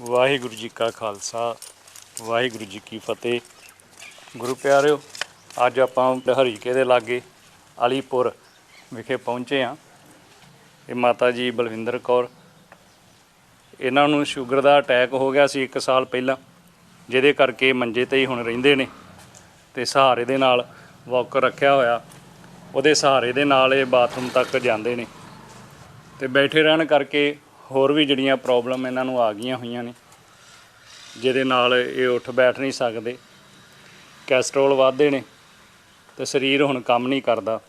ਵਾਹਿਗੁਰੂ ਜੀ ਕਾ ਖਾਲਸਾ, ਵਾਹਿਗੁਰੂ ਜੀ ਕੀ ਫਤਿਹ। ਗੁਰੂ ਪਿਆਰਿਓ, ਅੱਜ ਆਪਾਂ ਹਰੀਕੇ ਦੇ ਲਾਗੇ ਅਲੀਪੁਰ ਵਿਖੇ ਪਹੁੰਚੇ ਹਾਂ। ਇਹ ਮਾਤਾ ਜੀ ਬਲਵਿੰਦਰ ਕੌਰ, ਇਹਨਾਂ ਨੂੰ ਸ਼ੂਗਰ ਦਾ ਅਟੈਕ ਹੋ ਗਿਆ ਸੀ 1 ਸਾਲ ਪਹਿਲਾਂ, ਜਿਹਦੇ ਕਰਕੇ ਮੰਜੇ ਤੇ ਹੀ ਹੁਣ ਰਹਿੰਦੇ ਨੇ ਤੇ ਸਹਾਰੇ ਦੇ ਨਾਲ ਵਾਕਰ ਰੱਖਿਆ ਹੋਇਆ। ਉਹਦੇ ਸਹਾਰੇ ਦੇ ਨਾਲ ਇਹ ਬਾਥਰੂਮ ਤੱਕ ਜਾਂਦੇ ਨੇ ਤੇ ਬੈਠੇ ਰਹਿਣ ਕਰਕੇ ਹੋਰ ਵੀ ਜਿਹੜੀਆਂ ਪ੍ਰੋਬਲਮ ਇਹਨਾਂ ਨੂੰ ਆ ਗਈਆਂ ਹੋਈਆਂ ਨੇ, ਜਿਹਦੇ ਨਾਲ ਇਹ ਉੱਠ ਬੈਠ ਨਹੀਂ ਸਕਦੇ ਕੈਸਟਰੋਲ ਵੱਧਦੇ ਨੇ ਤੇ ਸਰੀਰ ਹੁਣ ਕੰਮ ਨਹੀਂ ਕਰਦਾ।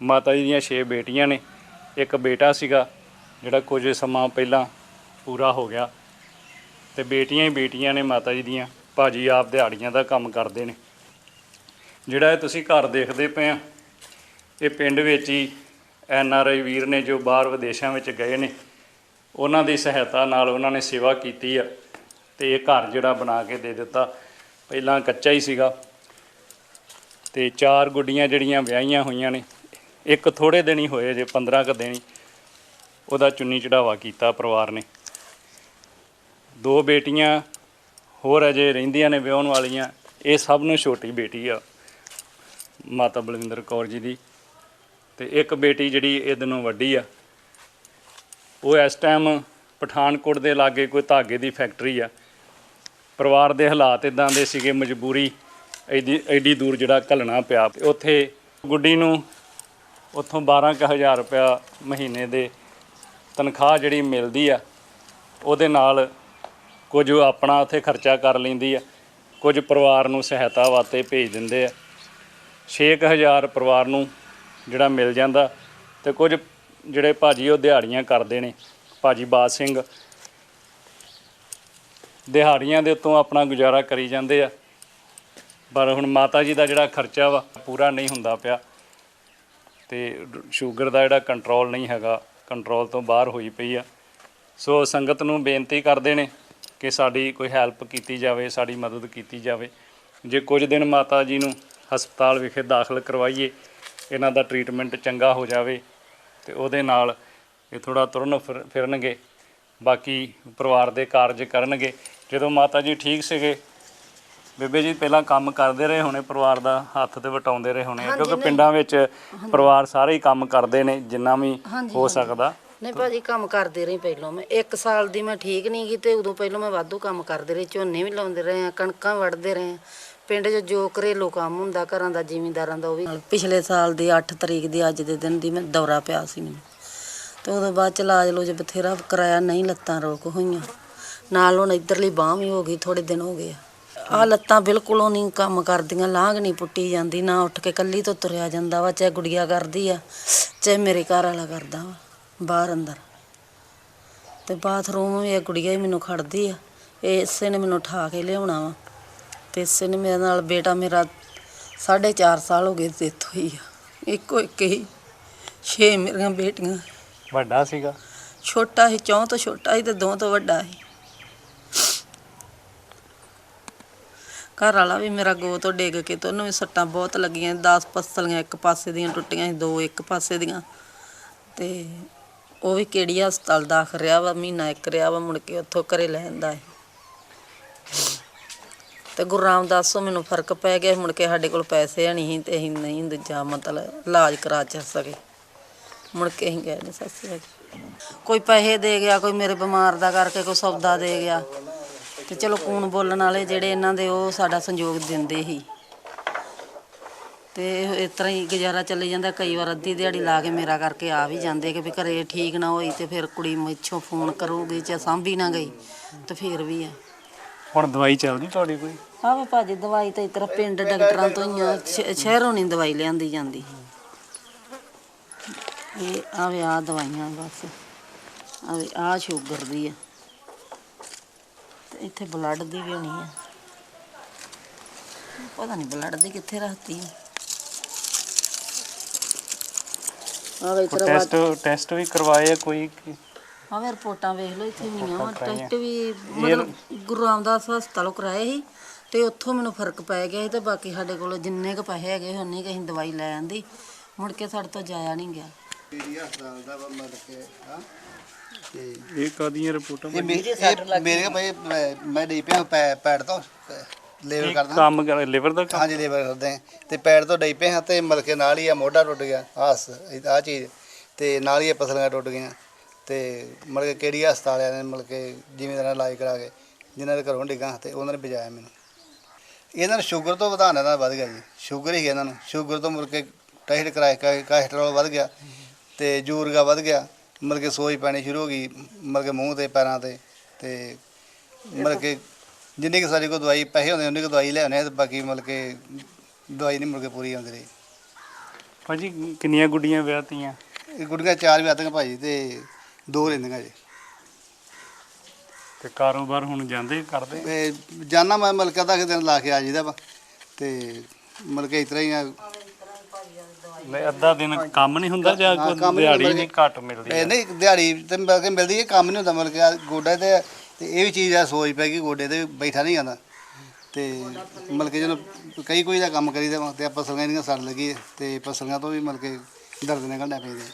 ਮਾਤਾ ਜੀ ਦੀਆਂ 6 ਬੇਟੀਆਂ ਨੇ, ਇੱਕ ਬੇਟਾ ਸੀਗਾ ਜਿਹੜਾ ਕੁਝ ਸਮਾਂ ਪਹਿਲਾਂ ਪੂਰਾ ਹੋ ਗਿਆ ਤੇ ਬੇਟੀਆਂ ਹੀ ਬੇਟੀਆਂ ਨੇ ਮਾਤਾ ਜੀ ਦੀਆਂ, ਭਾਜੀ ਆਪ ਦਿਹਾੜੀਆਂ ਦਾ ਕੰਮ ਕਰਦੇ ਨੇ। ਜਿਹੜਾ ਇਹ ਤੁਸੀਂ ਘਰ ਦੇਖਦੇ ਪਏ ਆ, ਇਹ ਪਿੰਡ ਵਿੱਚ ਹੀ ਐਨ ਆਰ ਆਈ ਵੀਰ ਨੇ ਜੋ ਬਾਹਰ ਵਿਦੇਸ਼ਾਂ ਵਿੱਚ ਗਏ ਨੇ ਉਹਨਾਂ ਦੀ ਸਹਾਇਤਾ ਨਾਲ ਉਹਨਾਂ ਨੇ ਸੇਵਾ ਕੀਤੀ ਆ ਤੇ ਇਹ ਘਰ ਜਿਹੜਾ ਬਣਾ ਕੇ ਦੇ ਦਿੱਤਾ। ਪਹਿਲਾਂ ਕੱਚਾ ਹੀ ਸੀਗਾ ਤੇ ਚਾਰ ਗੁੱਡੀਆਂ ਜਿਹੜੀਆਂ ਵਿਆਹੀਆਂ ਹੋਈਆਂ ਨੇ, ਇੱਕ ਥੋੜੇ ਦਿਨ ਹੀ ਹੋਏ ਜੇ 15 ਕੁ ਦਿਨ ਹੀ। ਉਹਦਾ ਚੁੰਨੀ ਚੜਾਵਾ ਕੀਤਾ ਪਰਿਵਾਰ ਨੇ। ਦੋ ਬੇਟੀਆਂ ਹੋਰ ਅਜੇ ਰਹਿੰਦੀਆਂ ਨੇ ਵਿਆਹਣ ਵਾਲੀਆਂ, ਇਹ ਸਭ ਨੂੰ ਛੋਟੀ ਬੇਟੀ ਆ, ਮਾਤਾ ਬਲਵਿੰਦਰ ਕੌਰ ਜੀ ਦੀ। ਤੇ ਇੱਕ ਬੇਟੀ ਜਿਹੜੀ ਇਹਦੇ ਨੂੰ ਵੱਡੀ ਆ ਉਹ ਇਸ ਟਾਈਮ ਪਠਾਨਕੋਟ ਦੇ ਲਾਗੇ ਕੋਈ ਧਾਗੇ ਦੀ ਫੈਕਟਰੀ ਆ। ਪਰਿਵਾਰ ਦੇ ਹਾਲਾਤ ਇਦਾਂ ਦੇ ਸੀਗੇ, ਮਜਬੂਰੀ ਐਡੀ ਐਡੀ ਦੂਰ ਜਿਹੜਾ ਘੱਲਣਾ ਪਿਆ। ਉੱਥੇ ਗੁੱਡੀ ਨੂੰ ਉੱਥੋਂ 12000 ਰੁਪਇਆ ਮਹੀਨੇ ਦੇ ਤਨਖਾਹ ਜਿਹੜੀ ਮਿਲਦੀ ਆ, ਉਹਦੇ ਨਾਲ ਕੁਝ ਆਪਣਾ ਉੱਥੇ ਖਰਚਾ ਕਰ ਲੈਂਦੀ ਆ। ਕੁਝ ਪਰਿਵਾਰ ਨੂੰ ਸਹਾਇਤਾ ਵਾਸਤੇ ਭੇਜ ਦਿੰਦੇ ਆ। 6000 ਪਰਿਵਾਰ ਨੂੰ ਜਿਹੜਾ ਮਿਲ ਜਾਂਦਾ ਤੇ ਕੁਝ ਜਿਹੜੇ ਭਾਜੀ ਉਹ ਦਿਹਾੜੀਆਂ ਕਰਦੇ ਨੇ, ਭਾਜੀ ਬਾਦ ਸਿੰਘ। ਦਿਹਾੜੀਆਂ ਦੇ ਉੱਤੋਂ ਆਪਣਾ ਗੁਜ਼ਾਰਾ ਕਰੀ ਜਾਂਦੇ ਆ। ਪਰ ਹੁਣ ਮਾਤਾ ਜੀ ਦਾ ਜਿਹੜਾ ਖਰਚਾ ਵਾ, ਪੂਰਾ ਨਹੀਂ ਹੁੰਦਾ ਪਿਆ। ਤੇ ਸ਼ੂਗਰ ਦਾ ਜਿਹੜਾ ਕੰਟਰੋਲ ਨਹੀਂ ਹੈਗਾ ਕੰਟਰੋਲ ਤੋਂ ਬਾਹਰ ਹੋਈ ਪਈ ਆ। ਸੋ ਸੰਗਤ ਨੂੰ ਬੇਨਤੀ ਕਰਦੇ ਨੇ ਕਿ ਸਾਡੀ ਕੋਈ ਹੈਲਪ ਕੀਤੀ ਜਾਵੇ, ਸਾਡੀ ਮਦਦ ਕੀਤੀ ਜਾਵੇ। ਜੇ ਕੁਝ ਦਿਨ ਮਾਤਾ ਜੀ ਨੂੰ ਹਸਪਤਾਲ ਵਿਖੇ ਦਾਖਲ ਕਰਵਾਈਏ, ਇਹਨਾਂ ਦਾ ਟ੍ਰੀਟਮੈਂਟ ਚੰਗਾ ਹੋ ਜਾਵੇ। ਤੇ ਉਹਦੇ ਨਾਲ ਇਹ ਥੋੜਾ ਤੁਰਨ ਫਿਰ- ਫਿਰਨਗੇ। ਬਾਕੀ ਪਰਿਵਾਰ ਦੇ ਕਾਰਜ ਕਰਨਗੇ। ਜਦੋਂ ਮਾਤਾ ਜੀ ਠੀਕ ਸੀਗੇ ਬੇਬੇ ਜੀ ਪਹਿਲਾਂ ਕੰਮ ਕਰਦੇ ਰਹੇ ਹੋਣੇ ਪਰਿਵਾਰ ਦਾ ਹੱਥ ਤੇ ਵਟਾਉਂਦੇ ਰਹੇ ਹੋਣੇ। ਕਿਉਂਕਿ ਪਿੰਡਾਂ ਵਿੱਚ ਪਰਿਵਾਰ ਸਾਰੇ ਹੀ ਕੰਮ ਕਰਦੇ ਨੇ ਜਿੰਨਾ ਵੀ ਹਾਂਜੀ, ਹੋ ਹਾਂਜੀ। ਸਕਦਾ। ਨਹੀਂ ਭਾਜੀ ਕੰਮ ਕਰਦੇ ਰਹੀ ਪਹਿਲਾਂ ਮੈਂ। 1 ਸਾਲ ਦੀ ਮੈਂ ਠੀਕ ਨਹੀਂ ਗਈ ਤੇ ਉਦੋਂ ਪਹਿਲਾਂ ਮੈਂ ਵਾਧੂ ਕੰਮ ਕਰਦੇ ਰਹੀ। ਝੋਨੇ ਵੀ ਲਾਉਂਦੇ ਰਹੇ ਆ ਕਣਕਾਂ ਵੱਢਦੇ ਰਹੇ ਆ ਪਿੰਡ 'ਚ ਜੋ ਘਰੇਲੂ ਕੰਮ ਹੁੰਦਾ, ਘਰਾਂ ਦਾ, ਜ਼ਿਮੀਂਦਾਰਾਂ ਦਾ, ਉਹ ਵੀ ਪਿਛਲੇ ਸਾਲ ਦੀ 8 ਤਰੀਕ ਦੀ, ਅੱਜ ਦੇ ਦਿਨ ਦੀ ਮੈਂ ਦੌਰਾ ਪਿਆ ਸੀ ਮੈਨੂੰ। ਤੇ ਉਦੋਂ ਬਾਅਦ ਚ ਇਲਾਜ ਲੋਜ ਬਥੇਰਾ ਕਰਾਇਆ, ਨਹੀਂ ਲੱਤਾਂ ਰੋਕ ਹੋਈਆਂ। ਨਾਲ ਹੁਣ ਇੱਧਰਲੀ ਬਾਹ ਵੀ ਹੋ ਗਈ ਥੋੜੇ ਦਿਨ ਹੋ ਗਏ ਆ। ਆਹ ਲੱਤਾਂ ਬਿਲਕੁਲੋਂ ਨਹੀਂ ਕੰਮ ਕਰਦੀਆਂ ਲਾਂਘ ਨਹੀਂ ਪੁੱਟੀ ਜਾਂਦੀ, ਨਾ ਉੱਠ ਕੇ ਕੱਲੀ ਤੋਂ ਤੁਰਿਆ ਜਾਂਦਾ ਵਾ, ਚਾਹੇ ਗੁੜੀਆ ਕਰਦੀ ਆ, ਚਾਹੇ ਮੇਰੇ ਘਰ ਵਾਲਾ ਕਰਦਾ ਵਾ, ਬਾਹਰ ਅੰਦਰ। ਤੇ ਬਾਥਰੂਮ ਵੀ ਇਹ ਗੁੜੀਆ ਹੀ ਮੈਨੂੰ ਖੜਦੀ ਆ, ਇਹ ਇਸੇ ਨੇ ਮੈਨੂੰ ਉਠਾ ਕੇ ਲਿਆਉਣਾ ਵਾ। ਤੇ ਇਸੇ ਨੇ ਮੇਰੇ ਨਾਲ ਬੇਟਾ ਮੇਰਾ 4.5 ਸਾਲ ਹੋ ਗਏ ਡੈਥ ਹੋਈ ਆ। ਇੱਕੋ ਇੱਕ ਹੀ ਛੇ ਮੇਰੀਆਂ ਬੇਟੀਆਂ। ਵੱਡਾ ਸੀਗਾ? ਛੋਟਾ ਸੀ ਚੌਂ ਤੋਂ ਛੋਟਾ ਸੀ ਤੇ ਦੋ ਤੋਂ ਵੱਡਾ ਸੀ। ਘਰ ਵਾਲਾ ਵੀ ਮੇਰਾ ਗੋ ਤੋਂ ਡਿੱਗ ਕੇ ਤੇ ਉਹਨੂੰ ਵੀ ਸੱਟਾਂ ਬਹੁਤ ਲੱਗੀਆਂ 10 ਪਸਲੀਆਂ ਇੱਕ ਪਾਸੇ ਦੀਆਂ ਟੁੱਟੀਆਂ ਸੀ ਦੋ ਇੱਕ ਪਾਸੇ ਦੀਆਂ। ਤੇ ਉਹ ਵੀ ਕਿਹੜੀ ਹਸਪਤਾਲ ਦਾਖਲ ਰਿਹਾ ਵਾ ਮਹੀਨਾ ਇੱਕ ਰਿਹਾ ਵਾ ਮੁੜ ਕੇ ਉੱਥੋਂ ਘਰੇ ਲੈ ਆਂਦਾ ਹੈ ਤੇ ਗੁਰੂ ਰਾਮਦਾਸ ਤੋਂ ਮੈਨੂੰ ਫ਼ਰਕ ਪੈ ਗਿਆ ਮੁੜ ਕੇ ਸਾਡੇ ਕੋਲ ਪੈਸੇ ਹੈ ਨਹੀਂ ਸੀ ਤੇ ਅਸੀਂ ਨਹੀਂ ਦੂਜਾ ਮਤਲਬ ਇਲਾਜ ਕਰਾ ਚ ਸਕੇ। ਮੁੜ ਕੇ ਅਸੀਂ ਗਏ ਨੇ ਸੱਸੇ ਕੋਈ ਪੈਸੇ ਦੇ ਗਿਆ, ਕੋਈ ਮੇਰੇ ਬਿਮਾਰ ਦਾ ਕਰਕੇ ਕੋਈ ਸੌਦਾ ਦੇ ਗਿਆ, ਤੇ ਚਲੋ ਕੂਣ ਬੋਲਣ ਵਾਲੇ ਜਿਹੜੇ ਇਹਨਾਂ ਦੇ ਉਹ ਸਾਡਾ ਸੰਯੋਗ ਦਿੰਦੇ ਸੀ। ਤੇ ਇਸ ਤਰ੍ਹਾਂ ਹੀ ਗੁਜ਼ਾਰਾ ਚੱਲੀ ਜਾਂਦਾ, ਕਈ ਵਾਰ ਅੱਧੀ ਦਿਹਾੜੀ ਲਾ ਕੇ ਮੇਰਾ ਕਰਕੇ ਆ ਵੀ ਜਾਂਦੇ ਕਿ ਵੀ ਘਰੇ ਠੀਕ ਨਾ ਹੋਈ ਤੇ ਫਿਰ ਕੁੜੀ ਮੈਥੋਂ ਫੋਨ ਕਰੂਗੀ ਜਾਂ ਸਾਂਭੀ ਨਾ ਗਈ ਤੇ ਫਿਰ ਵੀ ਆ। ਹੁਣ ਦਵਾਈ ਚੱਲਦੀ ਤੁਹਾਡੀ ਕੋਈ? ਆਹ ਭਾਜੀ ਦਵਾਈ ਤਾਂ ਇਸ ਤਰ੍ਹਾਂ ਪਿੰਡ ਡਾਕਟਰਾਂ ਤੋਂ ਹੀ ਆ, ਸ਼- ਸ਼ਹਿਰੋਂ ਨਹੀਂ ਦਵਾਈ ਲਿਆਂਦੀ ਜਾਂਦੀ। ਇਹ ਆਵੇ ਆ ਦਵਾਈਆਂ ਬਸ। ਆਵੇ ਆ ਸ਼ੂਗਰ ਦੀ ਆ। ਤੇ ਇੱਥੇ ਬਲੱਡ ਦੀ ਵੀ ਹੋਣੀ ਆ। ਪਤਾ ਨਹੀਂ ਬਲੱਡ ਦੀ ਕਿੱਥੇ ਰੱਖਤੀ ਆ। ਆਵੇ ਇਤਰਾ ਟੈਸਟ ਟੈਸਟ ਵੀ ਕਰਵਾਏ ਆ ਕੋਈ ਕਿ- ਰਿਪੋਰਟਾਂ ਵੇਖ ਲਓ ਇੱਥੇ ਹੋਈਆਂ ਵਾ ਕਰਾਈਆਂ। ਟੈਸਟ ਵੀ ਮਤਲਬ ਗੁਰੂ ਰਾਮਦਾਸ ਹਸਪਤਾਲੋਂ ਕਰਾਏ ਸੀ ਤੇ ਉੱਥੋਂ ਮੈਨੂੰ ਫ਼ਰਕ ਪੈ ਗਿਆ ਸੀ ਤੇ ਬਾਕੀ ਸਾਡੇ ਕੋਲ ਜਿੰਨੇ ਕੁ ਪੈਸੇ ਹੈਗੇ ਉਨੀ ਕੁ ਅਸੀਂ ਦਵਾਈ ਲੈ ਆਂਦੀ ਮੁੜ ਕੇ ਸਾਡੇ ਤੋਂ ਜਾਇਆ ਨਹੀਂ ਗਿਆ। ਏਰੀਆ ਹਸਪਤਾਲ ਦਾ ਵਾ ਮਤਲਬ ਕਿ ਹਾਂ? ਤੇ ਇਹ ਕਾਦੀਆਂ ਰਿਪੋਰਟਾਂ ਇਹ ਮੇ- ਇਹ ਮੇਰੇ ਭਾਈ ਮੈਂ- ਮੈਂ ਡਈ ਪਿਆ ਪੈ- ਪੈੜ ਤੋਂ ਲੇਵਰ ਕਰਦਾ। ਕੰਮ ਕਰ ਲਿਵਰ ਦਾ ਕੰਮ? ਹਾਂਜੀ ਲੇਬਰ ਕਰਦੇ ਹਾਂ ਤੇ ਪੈੜ ਤੋਂ ਡਈ ਪਏ ਹਾਂ ਤੇ ਮਲਕੇ ਨਾਲ ਹੀ ਆ ਮੋਢਾ ਟੁੱਟ ਗਿਆ। ਆਸ ਆ ਚੀਜ਼। ਤੇ ਨਾਲ ਹੀ ਇਹ ਪਸਲੀਆਂ ਟੁੱਟ ਗਈਆਂ। ਤੇ ਮਲਕੇ ਕਿਹੜੀ ਹਸਪਤਾਲ ਵਾਲਿਆਂ ਨੇ ਮਲਕੇ ਜ਼ਿਮੀਂਦਾਰਾਂ ਨਾਲ ਇਲਾਜ ਕਰਾ ਕੇ ਜਿਨ੍ਹਾਂ ਦੇ ਘਰੋਂ ਡਿੱਗਾ ਤੇ ਉਹਨਾਂ ਨੇ ਭਜਾਇਆ ਮੈਨੂੰ। ਇਹਨਾਂ ਨੂੰ ਸ਼ੂਗਰ ਤੋਂ ਵਧਾਉਣ ਦਾ ਵੱਧ ਗਿਆ ਜੀ। ਸ਼ੂਗਰ ਹੀ ਇਹਨਾਂ ਨੂੰ। ਸ਼ੂਗਰ ਤੋਂ ਮੁੜ ਕੇ ਟੈਸਟ ਕਰਾਏ ਕੋਲੇਸਟ੍ਰੋਲ ਵੱਧ ਗਿਆ ਤੇ ਜੂਰਗਾ ਵੱਧ ਗਿਆ। ਮਤਲਬ ਕਿ ਸੋਜ ਪੈਣੀ ਸ਼ੁਰੂ ਹੋ ਗਈ ਮਤਲਬ ਕਿ ਮੂੰਹ ਤੇ ਪੈਰਾਂ ਤੇ ਤੇ ਮਤਲਬ ਕਿ ਜਿੰਨੀ ਕਿ ਸਾਡੀ ਕੋਲ ਦਵਾਈ ਪੈਸੇ ਹੁੰਦੇ ਉਨੀ ਕੁ ਦਵਾਈ ਲਿਆਉਂਦੇ ਹਾਂ ਤੇ ਬਾਕੀ ਮਤਲਬ ਕਿ ਦਵਾਈ ਨਹੀਂ ਮੁੜ ਕੇ ਪੂਰੀ ਆਉਂਦੀ ਰਹੀ। ਭਾਜੀ ਕਿੰਨੀਆਂ ਗੁੱਡੀਆਂ ਵਿਆਹਤੀਆਂ? ਇਹ ਗੁੱਡੀਆਂ ਚਾਰ ਵੀ ਆਤੀਆਂ ਭਾਜੀ ਤੇ ਦੋ ਰਹਿੰਦੀਆਂ ਜੀ। ਤੇ ਕਾਰੋਬਾਰ ਹੁਣ ਜਾਂਦੇ ਕਰਦੇ? ਤੇ ਜਾਨਾ ਮੈਂ ਮਤਲਬ ਕਿ ਅੱਧਾ ਕੁ ਦਿਨ ਲਾ ਕੇ ਆ ਜੀਦਾ ਵਾ ਤੇ ਮਤਲਬ ਕਿ ਇਸ ਤਰ੍ਹਾਂ ਹੀ ਆ। ਨਹੀਂ ਅੱਧਾ ਦਿਨ ਕੰਮ ਨਹੀਂ ਹੁੰਦਾ ਜਾਂ ਹਾਂ, ਕੋਈ ਕੰਮ ਨਹੀਂ ਦਿਹਾੜੀ ਹੁੰਦਾ ਨਹੀਂ ਘੱਟ ਮਿਲਦੀ ਇਹ ਨਹੀਂ ਦਿਹਾੜੀ ਤੇ ਮਤਲਬ ਕਿ ਮਿਲਦੀ ਹੈ ਕੰਮ ਨਹੀਂ ਹੁੰਦਾ ਮਤਲਬ ਕਿ ਆਹ ਗੋਡਾ ਤੇ ਤੇ ਇਹ ਵੀ ਚੀਜ਼ ਆ ਸੋਚ ਪੈ ਗਈ ਗੋਡੇ ਤੇ ਬੈਠਾ ਨਹੀਂ ਜਾਂਦਾ। ਤੇ ਮਤਲਬ ਕਿ ਜਦੋਂ ਕਈ ਕੋਈ ਦਾ ਕੰਮ ਕਰੀਦਾ ਵਾ ਤੇ ਆਪਾਂ ਸਲੀਆਂ ਦੀਆਂ ਸੜ ਲੱਗੀ ਤੇ ਪਸਲੀਆਂ ਤੋਂ ਵੀ ਮਤਲਬ ਕਿ ਦਰਦ ਨਿਕਲਣਾ ਪੈਂਦਾ।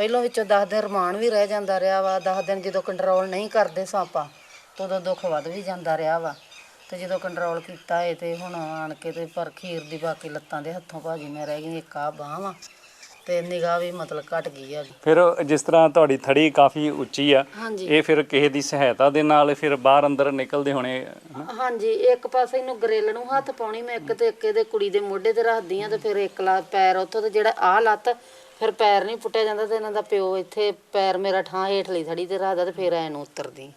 ਪਹਿਲੋਂ ਵਿੱਚੋਂ 10 ਦਿਨ ਰਮਾਨ ਵੀ ਰਹਿ ਜਾਂਦਾ ਰਿਹਾ ਵਾ 10 ਦਿਨ ਜਦੋਂ ਕੰਟਰੋਲ ਨਹੀਂ ਕਰਦੇ ਸਾਪਾ ਤਾਂ ਉਦੋਂ ਦੁੱਖ ਵੱਧ ਵੀ ਜਾਂਦਾ ਰਿਹਾ ਵਾ। ਤੇ ਜਦੋਂ ਕੰਟਰੋਲ ਕੀਤਾ ਏ ਤੇ ਹੁਣ ਆਣ ਕੇ ਤੇ ਪਰ ਖੀਰ ਦੀ ਬਾਕੀ ਲੱਤਾਂ ਦੇ ਹੱਥੋਂ ਭਾਜੀ ਮੈਂ ਰਹਿ ਗਈ ਇੱਕ ਆ ਬਾਂਹ ਵਾ ਤੇ ਨਿਗਾਹ ਵੀ ਮਤਲਬ ਘਟ ਗਈ ਆ ਫਿਰ ਜਿਸ ਤਰ੍ਹਾਂ ਤੁਹਾਡੀ ਥੜੀ ਕਾਫੀ ਉੱਚੀ ਆ ਹਾਂਜੀ। ਇਹ ਫਿਰ ਕਿਸੇ ਦੀ ਸਹਾਇਤਾ ਦੇ ਨਾਲ ਫਿਰ ਬਾਹਰ ਅੰਦਰ ਨਿਕਲਦੇ ਹੋਣੇ ਹਨਾ? ਹਾਂਜੀ ਇੱਕ ਪਾਸੇ ਇਹਨੂੰ ਗਰੇਲ ਨੂੰ ਹੱਥ ਪਾਉਣੀ ਮੈਂ ਇੱਕ ਤੇ ਇੱਕ ਇਹਦੇ ਕੁੜੀ ਦੇ ਮੋਢੇ ਤੇ ਰੱਖਦੀ ਆ ਤੇ ਫਿਰ ਇੱਕ ਲਾ ਪੈਰ ਉੱਥੋਂ ਤੇ ਜਿਹੜਾ ਆਹ ਲੱਤ ਫਿਰ ਪੈਰ ਨਹੀਂ ਪੁੱਟਿਆ ਜਾਂਦਾ ਤੇ ਇਹਨਾਂ ਦਾ ਪਿਓ ਇੱਥੇ ਪੈਰ ਮੇਰਾ ਠਾਂ ਹੇਠਲੀ ਥੜੀ ਤੇ ਰੱਖਦਾ ਤੇ ਫਿਰ ਐ ਨੂੰ ਉਤਰਦੀ।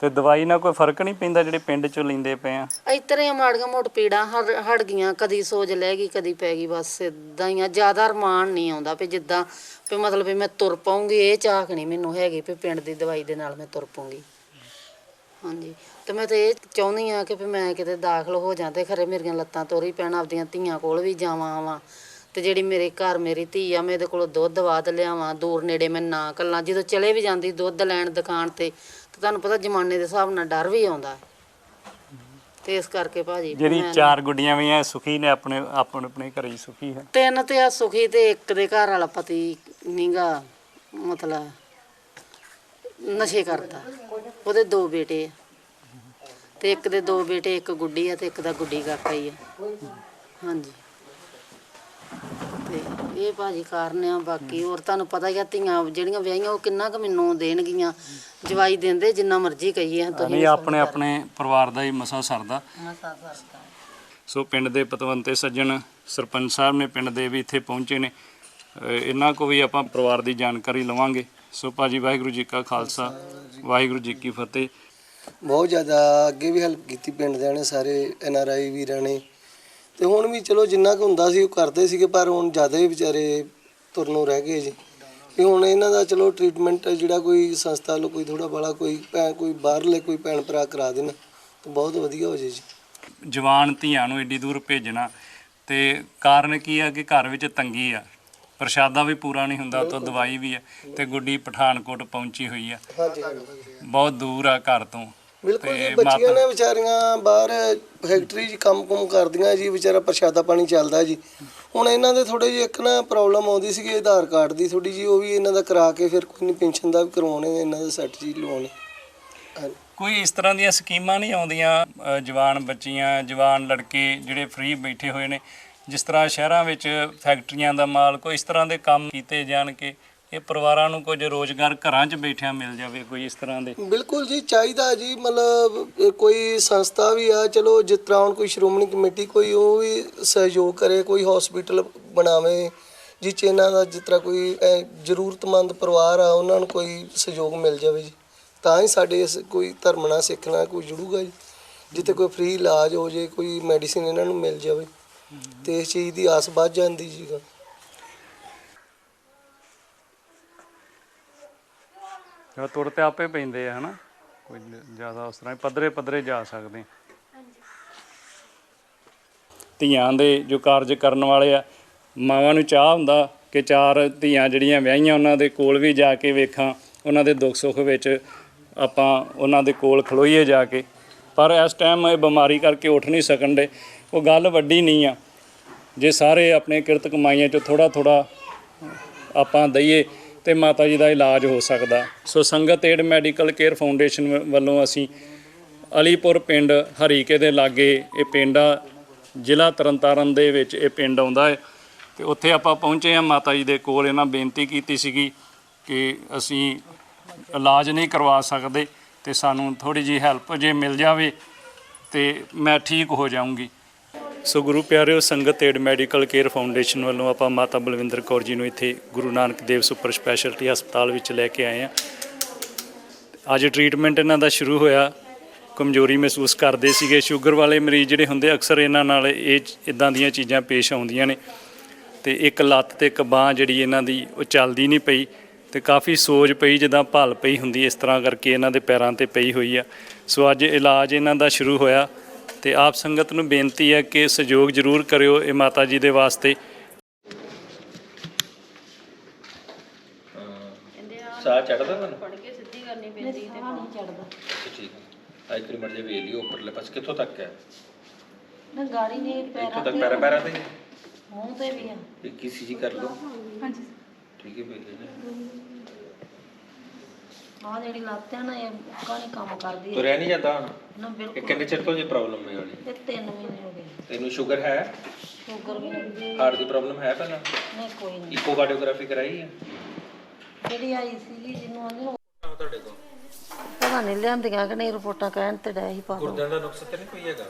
ਤੇ ਦਵਾਈ ਨਾਲ ਕੋਈ ਫ਼ਰਕ ਨਹੀਂ ਪੈਂਦਾ ਜਿਹੜੇ ਪਿੰਡ ਚੋਂ ਲੈਂਦੇ ਪਏ ਆ? ਇਤਰੇ ਮਾੜੀਆਂ ਮੋਟ ਪੀੜਾਂ ਹੜ ਗਈਆਂ ਕਦੀ ਸੋਜ ਲੈ ਗਈ ਕਦੀ ਪੈ ਗਈ ਬਸ ਇਦਾਂ ਹੀ ਆ। ਜ਼ਿਆਦਾ ਰਮਾਨ ਨਹੀਂ ਆਉਂਦਾ ਵੀ ਜਿੱਦਾਂ ਵੀ ਮਤਲਬ ਵੀ ਮੈਂ ਤੁਰ ਪਾਉਂਗੀ ਇਹ ਚਾਖ ਨਹੀਂ ਮੈਨੂੰ ਹੈਗੀ ਵੀ ਪਿੰਡ ਦੀ ਦਵਾਈ ਦੇ ਨਾਲ ਮੈਂ ਤੁਰ ਪਾਉਂਗੀ ਹਾਂਜੀ। ਤੇ ਮੈਂ ਤੇ ਇਹ ਚਾਹੁੰਦੀ ਆ ਕਿ ਵੀ ਮੈਂ ਕਿਤੇ ਦਾਖਲ ਹੋ ਜਾਂ ਤੇ ਖਰੇ ਮੇਰੀਆਂ ਲੱਤਾਂ ਤੋਰੀ ਪੈਣ ਆਪਦੀਆਂ ਧੀਆਂ ਕੋਲ ਵੀ ਜਾਵਾਂ ਆਵਾਂ ਤੇ ਜਿਹੜੀ ਮੇਰੇ ਘਰ ਮੇਰੀ ਧੀ ਆ ਮੈਂ ਇਹਦੇ ਕੋਲੋਂ ਦੁੱਧ ਵਾਦ ਲਿਆਵਾਂ ਦੂਰ ਨੇੜੇ ਮੈਂ ਨਾ ਕੱਲਾ। ਜਦੋਂ ਚਲੇ ਵੀ ਜਾਂਦੀ ਦੁੱਧ ਲੈਣ ਦੁਕਾਨ ਤੇ ਤੇ ਤੁਹਾਨੂੰ ਪਤਾ ਜ਼ਮਾਨੇ ਦੇ ਹਿਸਾਬ ਨਾਲ ਡਰ ਵੀ ਆਉਂਦਾ। ਤੇ ਇਸ ਕਰਕੇ ਭਾਜੀ ਜਿਹੜੀ ਮੈਂ- ਚਾਰ ਗੁੱਡੀਆਂ ਵੀ ਆ ਸੁਖੀ ਨੇ ਆਪਣੇ ਆਪਣੇ ਆਪਣੇ ਘਰੇ ਹੀ ਸੁਖੀ ਹੈ। ਤਿੰਨ ਤੇ ਆ ਸੁਖੀ ਤੇ ਇੱਕ ਦੇ ਘਰ ਵਾਲਾ ਪਤੀ ਨੀਗਾ ਮਤਲਬ ਨਸ਼ੇ ਕਰਦਾ। ਉਹਦੇ ਦੋ ਬੇਟੇ ਆ। ਤੇ ਇੱਕ ਦੇ ਦੋ ਬੇਟੇ ਇੱਕ ਗੁੱਡੀ ਆ ਤੇ ਇੱਕ ਦਾ ਗੁੱਡੀ ਕਾਕਾ ਹੀ ਆ। ਹਾਂਜੀ। ਤੇ ਇਹ ਭਾਜੀ ਕਾਰਨ ਆ ਬਾਕੀ ਹੋਰ ਤੁਹਾਨੂੰ ਪਤਾ ਹੀ ਆ ਧੀਆਂ ਜਿਹੜੀਆਂ ਵਿਆਹੀਆਂ ਉਹ ਕਿੰਨਾ ਕੁ ਮੈਨੂੰ ਦੇਣਗੀਆਂ। ਜਵਾਈ ਦਿੰਦੇ ਜਿੰਨਾ ਮਰਜ਼ੀ ਕਹੀਏ ਤੁਸੀਂ ਨਹੀਂ ਆਪਣੇ ਆਪਣੇ ਪਰਿਵਾਰ ਦਾ ਹੀ ਮਸਾ ਸਰਦਾ। ਮਸਾ ਸਰਦਾ। ਸੋ ਪਿੰਡ ਦੇ ਪਤਵੰਤੇ ਸੱਜਣ ਸਰਪੰਚ ਸਾਹਿਬ ਨੇ ਪਿੰਡ ਦੇ ਵੀ ਇੱਥੇ ਪਹੁੰਚੇ ਨੇ। ਇਹਨਾਂ ਕੋ ਵੀ ਆਪਾਂ ਪਰਿਵਾਰ ਦੀ ਜਾਣਕਾਰੀ ਲਵਾਂਗੇ। ਸੋ ਭਾਜੀ ਵਾਹਿਗੁਰੂ ਜੀ ਕਾ ਖਾਲਸਾ ਵਾਹਿਗੁਰੂ ਜੀ ਕੀ ਫਤਿਹ। ਬਹੁਤ ਜ਼ਿਆਦਾ ਅੱਗੇ ਵੀ ਹੈਲਪ ਕੀਤੀ ਪਿੰਡ ਦਿਆਂ ਨੇ ਸਾਰੇ ਐਨ ਆਰ ਆਈ ਵੀਰਾਂ ਨੇ। ਤੇ ਹੁਣ ਵੀ ਚਲੋ ਜਿੰਨਾ ਕੁ ਹੁੰਦਾ ਸੀ ਉਹ ਕਰਦੇ ਸੀਗੇ ਪਰ ਹੁਣ ਜ਼ਿਆਦਾ ਹੀ ਵਿਚਾਰੇ ਤੁਰਨੋਂ ਰਹਿ ਗਏ ਜੀ। ਵੀ ਹੁਣ ਇਹਨਾਂ ਦਾ ਚਲੋ ਟ੍ਰੀਟਮੈਂਟ ਜਿਹੜਾ ਕੋਈ ਸੰਸਥਾ ਵੱਲੋਂ ਕੋਈ ਥੋੜਾ ਬਾਲਾ ਕੋਈ ਭੈਣ ਕੋਈ ਬਾਹਰਲੇ ਕੋਈ ਭੈਣ ਭਰਾ ਕਰਾ ਦੇਣ ਤਾਂ ਬਹੁਤ ਵਧੀਆ ਹੋ ਜੇ ਜੀ। ਜਵਾਨ ਧੀਆਂ ਨੂੰ ਏਡੀ ਦੂਰ ਭੇਜਣਾ ਤੇ ਕਾਰਨ ਕੀ ਆ ਕਿ ਘਰ ਵਿੱਚ ਤੰਗੀ ਆ। ਪ੍ਰਸ਼ਾਦਾ ਵੀ ਪੂਰਾ ਨਹੀਂ ਹੁੰਦਾ ਤੋਂ ਦਵਾਈ ਵੀ ਆ ਤੇ ਗੁੱਡੀ ਪਠਾਨਕੋਟ ਪਹੁੰਚੀ ਹੋਈ ਆ। ਹਾਂਜੀ ਹਾਂਜੀ। ਬਹੁਤ ਦੂਰ ਆ ਘਰ ਤੋਂ। ਬਿਲਕੁਲ ਜੀ ਬੱਚੀਆਂ ਨੇ ਵਿਚਾਰੀਆਂ ਬਾਹਰ ਫੈਕਟਰੀ 'ਚ ਕੰਮ-ਕੁਮ ਕਰਦੀਆਂ ਜੀ ਵਿਚਾਰਾ ਪ੍ਰਸ਼ਾਦਾ ਪਾਣੀ ਚੱਲਦਾ ਜੀ। ਹੁਣ ਇਹਨਾਂ ਦੇ ਥੋੜੇ ਜਿਹੇ ਇੱਕ ਨਾ ਪ੍ਰੋਬਲਮ ਆਉਂਦੀ ਸੀਗੀ ਆਧਾਰ ਕਾਰਡ ਦੀ ਥੋੜੀ ਜੀ ਉਹ ਵੀ ਇਹਨਾਂ ਦਾ ਕਰਾ ਕੇ ਫਿਰ ਕੋਈ ਨਹੀਂ ਪੈਨਸ਼ਨ ਦਾ ਵੀ ਕਰਵਾਉਣੇ ਇਹਨਾਂ ਦਾ ਸੈੱਟ ਜੀ ਲਵਾਉਣੇ। ਕੋਈ ਇਸ ਤਰ੍ਹਾਂ ਦੀਆਂ ਸਕੀਮਾਂ ਨਹੀਂ ਆਉਂਦੀਆਂ ਜਵਾਨ ਬੱਚੀਆਂ ਜਵਾਨ ਲੜਕੇ ਜਿਹੜੇ ਫ੍ਰੀ ਬੈਠੇ ਹੋਏ ਨੇ ਜਿਸ ਤਰ੍ਹਾਂ ਸ਼ਹਿਰਾਂ ਵਿੱਚ ਫੈਕਟਰੀਆਂ ਦਾ ਮਾਲ ਕੋਈ ਇਸ ਤਰ੍ਹਾਂ ਦੇ ਕੰਮ ਕੀਤੇ ਜਾਣ ਕਿ ਇਹ ਪਰਿਵਾਰਾਂ ਨੂੰ ਕੁਝ ਰੋਜ਼ਗਾਰ ਘਰਾਂ 'ਚ ਬੈਠਿਆਂ ਮਿਲ ਜਾਵੇ ਕੋਈ ਇਸ ਤਰ੍ਹਾਂ ਦੇ। ਬਿਲਕੁਲ ਜੀ, ਚਾਹੀਦਾ ਜੀ, ਮਤਲਬ ਕੋਈ ਸੰਸਥਾ ਵੀ ਆ, ਚਲੋ ਜਿਸ ਤਰ੍ਹਾਂ ਹੁਣ ਕੋਈ ਸ਼੍ਰੋਮਣੀ ਕਮੇਟੀ ਕੋਈ, ਉਹ ਵੀ ਸਹਿਯੋਗ ਕਰੇ, ਕੋਈ ਹਸਪੀਟਲ ਬਣਾਵੇ ਜਿਸ 'ਚ ਇਹਨਾਂ ਦਾ ਜਿਸ ਤਰ੍ਹਾਂ ਕੋਈ ਜ਼ਰੂਰਤਮੰਦ ਪਰਿਵਾਰ ਆ, ਉਹਨਾਂ ਨੂੰ ਕੋਈ ਸਹਿਯੋਗ ਮਿਲ ਜਾਵੇ ਜੀ। ਤਾਂ ਹੀ ਸਾਡੇ ਇਸ ਕੋਈ ਧਰਮ ਨਾਲ ਸਿੱਖਣਾ ਕੋਈ ਜੁੜੂਗਾ ਜੀ। ਜਿੱਥੇ ਕੋਈ ਫ੍ਰੀ ਇਲਾਜ ਹੋ ਜੇ, ਕੋਈ ਮੈਡੀਸਿਨ ਇਹਨਾਂ ਨੂੰ ਮਿਲ ਜਾਵੇ। ਤੇ ਇਸ ਚੀਜ਼ ਦੀ ਆਸ ਵੱਧ ਜਾਂਦੀ ਜੀ ਤੁਰ ਤੇ ਆਪੇ ਪੈਂਦੇ ਆ, ਹਨਾ? ਕੋਈ ਜ਼ਿਆਦਾ ਉਸ ਤਰ੍ਹਾਂ ਪੱਧਰੇ ਪੱਧਰੇ ਜਾ ਸਕਦੇ ਧੀਆਂ ਦੇ ਜੋ ਕਾਰਜ ਕਰਨ ਵਾਲੇ ਆ, ਮਾਵਾਂ ਨੂੰ ਚਾਹ ਹੁੰਦਾ ਕਿ ਚਾਰ ਧੀਆਂ ਜਿਹੜੀਆਂ ਵਿਆਹੀਆਂ, ਉਹਨਾਂ ਦੇ ਕੋਲ ਵੀ ਜਾ ਕੇ ਵੇਖਾਂ, ਉਹਨਾਂ ਦੇ ਦੁੱਖ ਸੁੱਖ ਵਿੱਚ ਆਪਾਂ ਉਹਨਾਂ ਦੇ ਕੋਲ ਖਲੋਈਏ ਜਾ ਕੇ। ਪਰ ਇਸ ਟਾਈਮ ਇਹ ਬਿਮਾਰੀ ਕਰਕੇ ਉੱਠ ਨਹੀਂ ਸਕਣ ਦੇ। ਉਹ ਗੱਲ ਵੱਡੀ ਨਹੀਂ ਆ। ਜੇ ਸਾਰੇ ਆਪਣੇ ਕਿਰਤ ਕਮਾਈਆਂ ਚੋਂ ਥੋੜਾ ਥੋੜਾ ਆਪਾਂ ਦਈਏ ਤੇ ਮਾਤਾ ਜੀ ਦਾ ਇਲਾਜ ਹੋ ਸਕਦਾ। ਸੋ ਸੰਗਤ ਏਡ ਮੈਡੀਕਲ ਕੇਅਰ ਫਾਊਂਡੇਸ਼ਨ ਵੱਲੋਂ ਅਸੀਂ ਅਲੀਪੁਰ ਪਿੰਡ ਹਰੀਕੇ ਦੇ ਲਾਗੇ ਇਹ ਪਿੰਡ ਆ ਜ਼ਿਲ੍ਹਾ ਤਰਨਤਾਰਨ ਦੇ ਵਿੱਚ ਇਹ ਪਿੰਡ ਆਉਂਦਾ ਹੈ। ਤੇ ਉੱਥੇ ਆਪਾਂ ਪਹੁੰਚੇ ਆ ਮਾਤਾ ਜੀ ਦੇ ਕੋਲ ਇਹਨਾਂ ਬੇਨਤੀ ਕੀਤੀ ਸੀਗੀ ਕਿ ਅਸੀਂ ਇਲਾਜ ਨਹੀਂ ਕਰਵਾ ਸਕਦੇ ਤੇ ਸਾਨੂੰ ਥੋੜੀ ਜੀ ਹੈਲਪ ਜੇ ਮਿਲ ਜਾਵੇ ਤੇ ਮੈਂ ਠੀਕ ਹੋ ਜਾਊਂਗੀ। ਸੋ ਗੁਰੂ ਪਿਆਰਿਓ, ਸੰਗਤ ਏਡ ਮੈਡੀਕਲ ਕੇਅਰ ਫਾਊਂਡੇਸ਼ਨ ਵੱਲੋਂ ਆਪਾਂ ਮਾਤਾ ਬਲਵਿੰਦਰ ਕੌਰ ਜੀ ਨੂੰ ਇੱਥੇ ਗੁਰੂ ਨਾਨਕ ਦੇਵ ਸੁਪਰ ਸਪੈਸ਼ਲਟੀ ਹਸਪਤਾਲ ਵਿੱਚ ਲੈ ਕੇ ਆਏ ਆ ਅੱਜ ਟ੍ਰੀਟਮੈਂਟ ਇਹਨਾਂ ਦਾ ਸ਼ੁਰੂ ਹੋਇਆ। ਕਮਜ਼ੋਰੀ ਮਹਿਸੂਸ ਕਰਦੇ ਸੀਗੇ। ਸ਼ੂਗਰ ਵਾਲੇ ਮਰੀਜ਼ ਜਿਹੜੇ ਹੁੰਦੇ, ਅਕਸਰ ਇਹਨਾਂ ਨਾਲ ਇਹ ਇਦਾਂ ਦੀਆਂ ਚੀਜ਼ਾਂ ਪੇਸ਼ ਆਉਂਦੀਆਂ ਨੇ। ਤੇ ਇੱਕ ਲੱਤ ਤੇ ਇੱਕ ਬਾਹ ਜਿਹੜੀ ਇਹਨਾਂ ਦੀ, ਉਹ ਚੱਲਦੀ ਨਹੀਂ ਪਈ ਤੇ ਕਾਫੀ ਸੋਜ ਪਈ, ਜਿੱਦਾਂ ਭਲ ਪਈ ਹੁੰਦੀ, ਇਸ ਤਰ੍ਹਾਂ ਕਰਕੇ ਇਹਨਾਂ ਦੇ ਪੈਰਾਂ ਤੇ ਪਈ ਹੋਈ ਆ। ਸੋ ਅੱਜ ਇਲਾਜ ਇਹਨਾਂ ਦਾ ਸ਼ੁਰੂ ਹੋਇਆ। ਤੇ ਆਪ ਸੰਗਤ ਨੂੰ ਬੇਨਤੀ ਹੈ ਕਿ ਸਹਿਯੋਗ ਜ਼ਰੂਰ ਕਰਿਓ ਇਹ ਮਾਤਾ ਜੀ ਦੇ ਵਾਸਤੇ। ਸਾਹ ਚੜਦਾ ਤੁਹਾਨੂੰ? ਫੜ ਕੇ ਸਿੱਧੀ ਕਰਨੀ ਪੈਂਦੀ ਤੇ ਨਹੀਂ ਚੜਦਾ ਠੀਕ ਹੈ। ਇੱਕ ਵਾਰੀ ਮਰ ਜੇ ਵੇਖ ਲਿਓ ਉੱਪਰਲੇ ਪਾਸੇ। ਕਿੱਥੋਂ ਤੱਕ ਹੈ? ਨਾ ਗਾੜੀ ਨੇ ਇੱਥੋਂ ਪੈਰਾਂ ਤੱਕ ਤੇ ਪੈਰਾਂ ਪੈਰਾਂ ਤੇ ਮੂੰਹ ਤੇ ਵੀ ਆ। ਇਹ ਕਿਸੇ ਜੀ ਕਰ ਲਓ? ਹਾਂਜੀ। ਠੀਕ ਹੈ ਵੇਖ ਲੈਣਾ ਆਹ ਜਿਹੜੀ ਲੱਤ ਨਾ ਇਹ ਕਾਹਨੀ ਕੰਮ ਕਰਦੀ ਹੈ। ਤੁਰਿਆ ਨਹੀਂ ਜਾਂਦਾ ਹੁਣ? ਨਾ ਇਹ ਬਿਲਕੁਲ ਕਿੰਨੇ ਚਿਰ ਤੋਂ ਜੇ ਪ੍ਰੋਬਲਮ ਹੈ ਵਾਲੀ ਤੇ 3 ਮਹੀਨੇ ਹੋ ਗਏ। ਤੈਨੂੰ ਸ਼ੂਗਰ ਹੈ? ਸ਼ੂਗਰ ਵੀ ਨਹੀਂ ਹਾਰਟ ਦੀ ਪ੍ਰੋਬਲਮ ਹੈ ਪਹਿਲਾਂ? ਨਹੀਂ ਕੋਈ ਨਹੀਂ। ਇਕੋਕਾਰਡੀਓਗ੍ਰਾਫੀ ਕਰਾਈ ਹੈ? ਜਿਹੜੀ ਆਈ ਸੀਗੀ ਜਿਹਨੂੰ ਆਂਦੇ ਨੇ ਤੁਹਾਡੇ ਕੋਲ? ਪਤਾ ਨਹੀਂ ਲਿਆਂਦੀਆਂ ਕਿ ਨਹੀਂ ਰਿਪੋਰਟਾਂ ਕਹਿਣ ਤੇ ਡਿਆ ਸੀ ਪਾ ਦੋ। ਗੁਰਦਿਆਂ ਦਾ ਨੁਕਸ ਤੇ ਨਹੀਂ ਕੋਈ ਹੈਗਾ?